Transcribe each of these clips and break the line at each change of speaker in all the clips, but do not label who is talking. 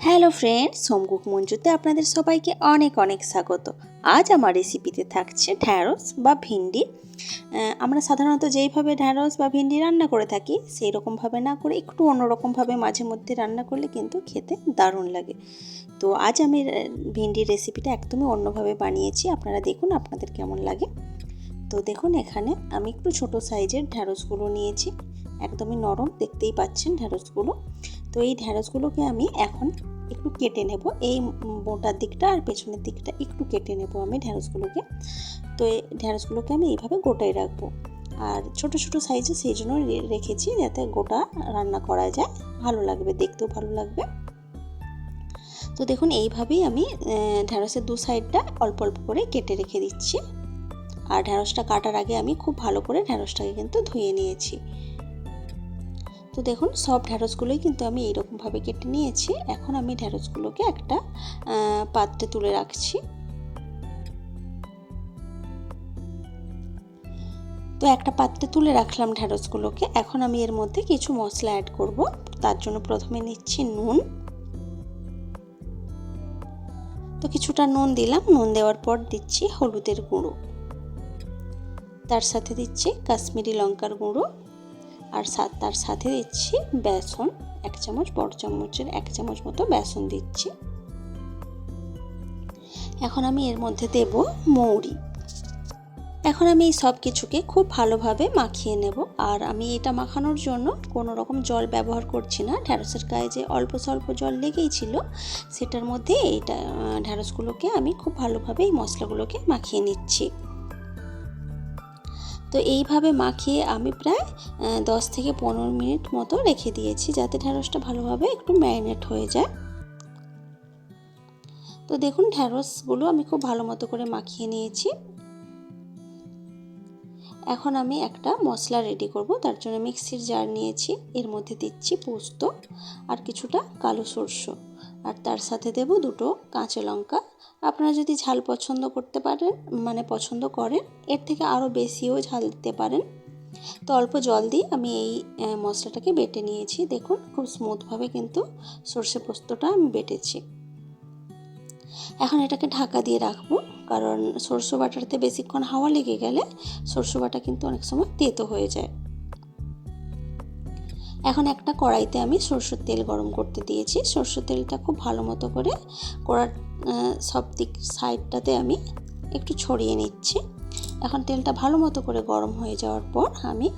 Hello friend সোমকুক মঞ্জুতে আপনাদের সবাইকে অনেক অনেক স্বাগত। আজ আমার রেসিপিতে থাকছে ঢ্যাঁড়স বা ভিন্ডি। আমরা সাধারণত যেইভাবে ঢ্যাঁড়স বা ভিন্ডি রান্না করে থাকি সেই রকমভাবে না করে একটু অন্যরকমভাবে মাঝে মধ্যে রান্না করলে কিন্তু খেতে দারুণ লাগে। তো আজ আমি ভিন্ডির রেসিপিটা একদমই অন্যভাবে বানিয়েছি। আপনারা দেখুন আপনাদের কেমন লাগে। তো দেখুন এখানে আমি একটু ছোট সাইজের ঢ্যাঁড়সগুলো নিয়েছি। একদমই নরম, দেখতেই পাচ্ছেন ঢ্যাঁড়সগুলো তো এই ঢ্যাঁড়সগুলোকে আমি এখন একটু কেটে নেব। এই মোটার দিকটা আর পেছনের দিকটা একটু কেটে নেব আমি ঢ্যাঁড়সগুলোকে তো এই ঢ্যাঁড়সগুলোকে আমি এইভাবে গোটাই রাখব। আর ছোট ছোট সাইজে সেই জন্য রেখেছি যাতে গোটা রান্না করা যায়। ভালো লাগবে, দেখতেও ভালো লাগবে। তো দেখুন, এইভাবেই আমি ঢ্যাঁড়সের দু সাইডটা অল্প অল্প করে কেটে রেখে দিচ্ছি। আর ঢ্যাঁড়সটা কাটার আগে আমি খুব ভালো করে ঢ্যাঁড়সটাকে কিন্তু ধুয়ে নিয়েছি। তো দেখুন, সব ঢ্যাঁড়সগুলোই কিন্তু আমি এইরকমভাবে কেটে নিয়েছি। এখন আমি ঢ্যাঁড়সগুলোকে একটা পাত্রে তুলে রাখছি। তো একটা পাত্রে তুলে রাখলাম ঢ্যাঁড়সগুলোকে এখন আমি এর মধ্যে কিছু মশলা অ্যাড করব। তার জন্য প্রথমে নিচ্ছি নুন। তো কিছুটা নুন দিলাম। নুন দেওয়ার পর দিচ্ছি হলুদের গুঁড়ো। তার সাথে দিচ্ছি কাশ্মীরি লঙ্কার গুঁড়ো। আর তার সাথে দিচ্ছি বেসন, এক চামচ, বড় চামচের এক চামচ মতো বেসন দিচ্ছি। এখন আমি এর মধ্যে দেব মৌরি। এখন আমি এই সব কিছুকে খুব ভালোভাবে মাখিয়ে নেব। আর আমি এটা মাখানোর জন্য কোনো রকম জল ব্যবহার করছি না। ঢ্যাঁড়সের গায়ে যে অল্প স্বল্প জল লেগেই ছিল, সেটার মধ্যে এইটা ঢ্যাঁড়সগুলোকে আমি খুব ভালোভাবে এই মশলাগুলোকে মাখিয়ে নিচ্ছি। তো এইভাবে মাখিয়ে আমি প্রায় দশ থেকে পনেরো মিনিট মতো রেখে দিয়েছি যাতে ঢ্যাঁড়সটা ভালোভাবে একটু ম্যারিনেট হয়ে যায়। তো দেখুন ঢ্যাঁড়সগুলো আমি খুব ভালো মতো করে মাখিয়ে নিয়েছি। এখন আমি একটা মশলা রেডি করব, তার জন্য মিক্সির জার নিয়েছি, এর মধ্যে দিচ্ছি পোস্ত আর কিছুটা কালো সরষ। আর তার সাথে দেব দুটো কাঁচা লঙ্কা। আপনারা যদি ঝাল পছন্দ করতে পারেন মানে পছন্দ করেন, এর থেকে আরও বেশিও ঝাল দিতে পারেন। তো অল্প জল দিয়ে আমি এই মশলাটাকে বেটে নিয়েছি। দেখুন, খুব স্মুথভাবে কিন্তু সর্ষে পোস্তটা আমি বেটেছি। এখন এটাকে ঢাকা দিয়ে রাখব, কারণ সরষে বাটাতে বেশিক্ষণ হাওয়া লেগে গেলে সরষে বাটা কিন্তু অনেক সময় তেতো হয়ে যায়। এখন একটা কড়াইতে আমি সরষের তেল গরম করতে দিয়েছি। সরষের তেলটা খুব ভালো মতো করে কড়ার সব দিক সাইডটাতে আমি একটু ছড়িয়ে নিচ্ছি। এখন তেলটা ভালো মতো করে গরম হয়ে যাওয়ার পর আমি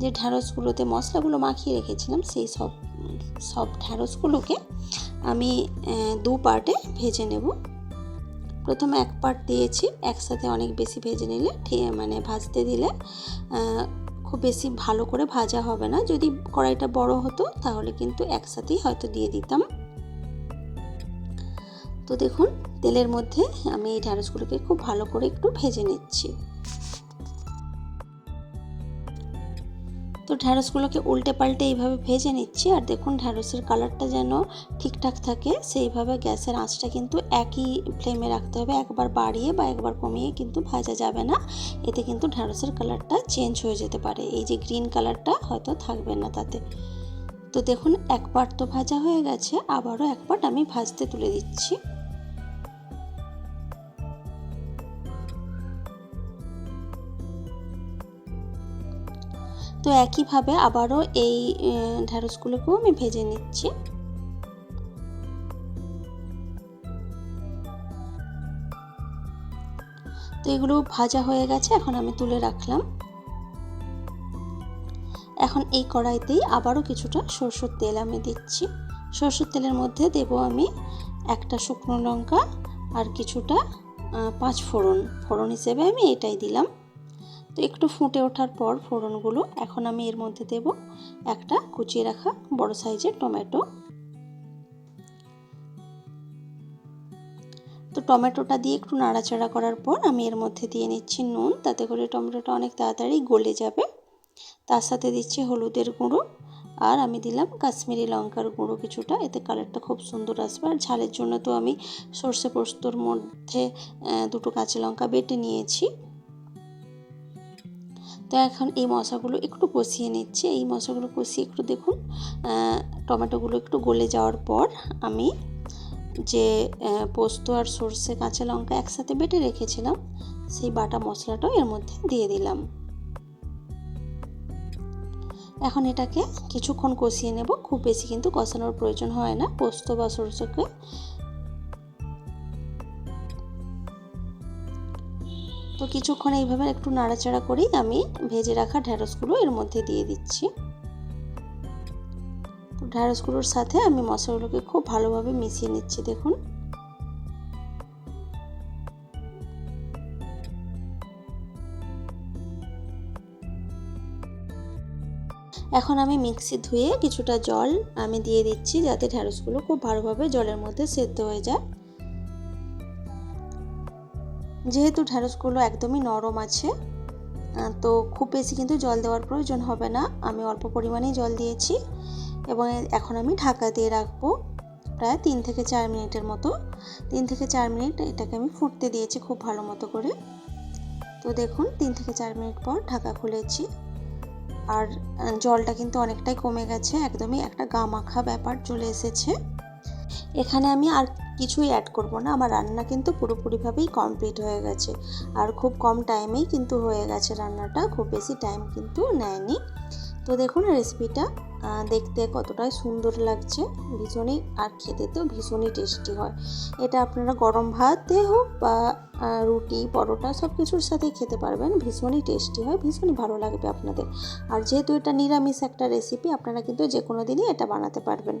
যে ঢ্যাঁড়সগুলোতে মশলাগুলো মাখিয়ে রেখেছিলাম, সেই সব সব ঢ্যাঁড়সগুলোকে আমি দু পার্টে ভেজে নেব। প্রথমে এক পার্ট দিয়েছি, একসাথে অনেক বেশি ভেজে নিলে মানে ভাজতে দিলে খুব বেশি ভালো করে ভাজা হবে না। যদি কড়াইটা বড় হতো তাহলে কিন্তু একসাথেই হয়তো দিয়ে দিতাম। তো দেখুন, তেলের মধ্যে আমি এই ঢ্যাঁড়সগুলোকে খুব ভালো করে একটু ভেজে নিচ্ছি। তো ঢ্যাঁড়সগুলোকে উল্টে পাল্টে এইভাবে ভেজে নিচ্ছি। আর দেখুন ঢ্যাঁড়সের কালারটা যেন ঠিকঠাক থাকে, সেইভাবে গ্যাসের আঁচটা কিন্তু একই ফ্লেমে রাখতে হবে। একবার বাড়িয়ে বা একবার কমিয়ে কিন্তু ভাজা যাবে না। এতে কিন্তু ঢ্যাঁড়সের কালারটা চেঞ্জ হয়ে যেতে পারে। এই যে গ্রিন কালারটা হয়তো থাকবে না তাতে। তো দেখুন, এক পার্ট তো ভাজা হয়ে গেছে। আবারও এক পার্ট আমি ভাজতে তুলে দিচ্ছি। তো একইভাবে আবারও এই ঢ্যাঁড়সগুলোকেও আমি ভেজে নিচ্ছি। তো এগুলো ভাজা হয়ে গেছে, এখন আমি তুলে রাখলাম। এখন এই কড়াইতেই আবারও কিছুটা সরষের তেল আমি দিচ্ছি। সরষের তেলের মধ্যে দেব আমি একটা শুকনো লঙ্কা আর কিছুটা পাঁচ ফোড়ন। ফোড়ন হিসেবে আমি এটাই দিলাম। তো একটু ফুটে ওঠার পর ফোড়নগুলো এখন আমি এর মধ্যে দেব একটা কুচিয়ে রাখা বড় সাইজের টমেটো। তো টমেটোটা দিয়ে একটু নাড়াচাড়া করার পর আমি এর মধ্যে দিয়ে নিচ্ছি নুন, তাতে করে টমেটোটা অনেক তাড়াতাড়ি গলে যাবে। তার সাথে দিচ্ছি হলুদের গুঁড়ো আর আমি দিলাম কাশ্মীরি লঙ্কার গুঁড়ো কিছুটা, এতে কালারটা খুব সুন্দর আসবে। আর ঝালের জন্য তো আমি সর্ষে পোস্তর মধ্যে দুটো কাঁচা লঙ্কা বেটে নিয়েছি। তো এখন এই মশলাগুলো একটু কষিয়ে নিচ্ছি। এই মশলাগুলো কষিয়ে একটু দেখুন টমেটোগুলো একটু গলে যাওয়ার পর আমি যে পোস্ত আর সর্ষে কাঁচা লঙ্কা একসাথে বেটে রেখেছিলাম, সেই বাটা মশলাটাও এর মধ্যে দিয়ে দিলাম। এখন এটাকে কিছুক্ষণ কষিয়ে নেব। খুব বেশি কিন্তু কষানোর প্রয়োজন হয় না। পোস্ত বা সরষেকে তো কিছুক্ষণ এইভাবে একটু নাড়াচাড়া করেই আমি ভেজে রাখা ঢ্যাঁড়সগুলো এর মধ্যে দিয়ে দিচ্ছি। ঢ্যাঁড়সগুলোর সাথে আমি মশলাগুলোকে খুব ভালোভাবে মিশিয়ে নিচ্ছি, দেখুন। এখন আমি মিক্সি ধুয়ে কিছুটা জল আমি দিয়ে দিচ্ছি যাতে ঢ্যাঁড়সগুলো খুব ভালোভাবে জলের মধ্যে সেদ্ধ হয়ে যায়। যেহেতু ঢ্যাঁড়সগুলো একদমই নরম আছে তো খুব বেশি কিন্তু জল দেওয়ার প্রয়োজন হবে না। আমি অল্প পরিমাণেই জল দিয়েছি এবং এখন আমি ঢাকা দিয়ে রাখব প্রায় তিন থেকে চার মিনিটের মতো। তিন থেকে চার মিনিট এটাকে আমি ফুটতে দিয়েছি খুব ভালো মতো করে। তো দেখুন, তিন থেকে চার মিনিট পর ঢাকা খুলেছি। আর জলটা কিন্তু অনেকটাই কমে গেছে, একদমই একটা গা মাখা ব্যাপার চলে এসেছে। এখানে আমি আর কিছুই অ্যাড করব না। আমার রান্না কিন্তু পুরোপুরিভাবেই কমপ্লিট হয়ে গেছে। আর খুব কম টাইমেই কিন্তু হয়ে গেছে রান্নাটা। খুব বেশি টাইম কিন্তু নেয়নি। তো দেখুন রেসিপিটা দেখতে কতটাই সুন্দর লাগছে। ভীষণই, আর খেতে তো ভীষণই টেস্টি হয়। এটা আপনারা গরম ভাতে হোক বা রুটি, পরোটা সব কিছুর সাথেই খেতে পারবেন। ভীষণই টেস্টি হয়, ভীষণই ভালো লাগবে আপনাদের। আর যেহেতু এটা নিরামিষ একটা রেসিপি আপনারা কিন্তু যে কোনো দিনই এটা বানাতে পারবেন।